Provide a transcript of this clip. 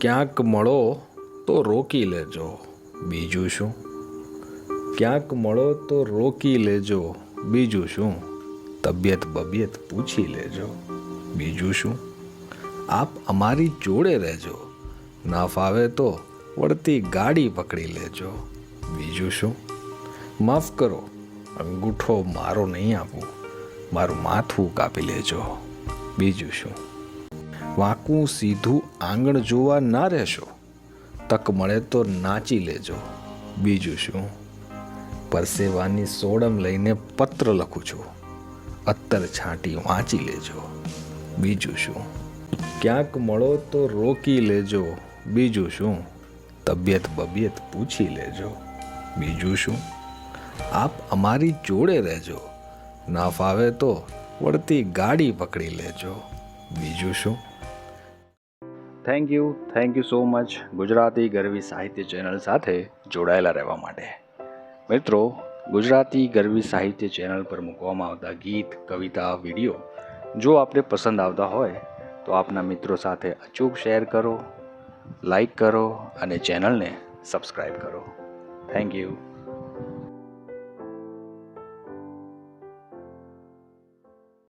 ક્યાંક મળો તો રોકી લેજો. બીજું શું? ક્યાંક મળો તો રોકી લેજો. બીજું શું? તબિયત બબિયત પૂછી લેજો. બીજું શું? આપ અમારી જોડે રહેજો. ના ફાવે તો વળતી ગાડી પકડી લેજો. બીજું શું? માફ કરો. અંગૂઠો મારો નહીં આપું. મારું માથું કાપી લેજો. બીજું શું? વાંકું સીધું આંગણ જોવા ના રહેશો. તક મળે તો નાચી લેજો. બીજું શું? પરસેવાની સોડમ લઈને પત્ર લખું છું. અત્તર છાંટી વાંચી લેજો. બીજું શું? ક્યાંક મળો તો રોકી લેજો. બીજું શું? તબિયત બબિયત પૂછી લેજો. બીજું શું? આપ અમારી જોડે રહેજો. ના ફાવે તો વળતી ગાડી પકડી લેજો. બીજું શું? Thank you thank you so much Gujarati Garvi Sahitya channel સાથે જોડાયેલા રહેવા માટે. મિત્રો, ગુજરાતી ગરવી સાહિત્ય ચેનલ પર મૂકવામાં આવતા ગીત, કવિતા, વીડિયો જો આપને પસંદ આવતા હોય, તો આપના મિત્રો સાથે અચૂક શેર કરો, લાઈક કરો અને ચેનલને સબસ્ક્રાઈબ કરો. Thank you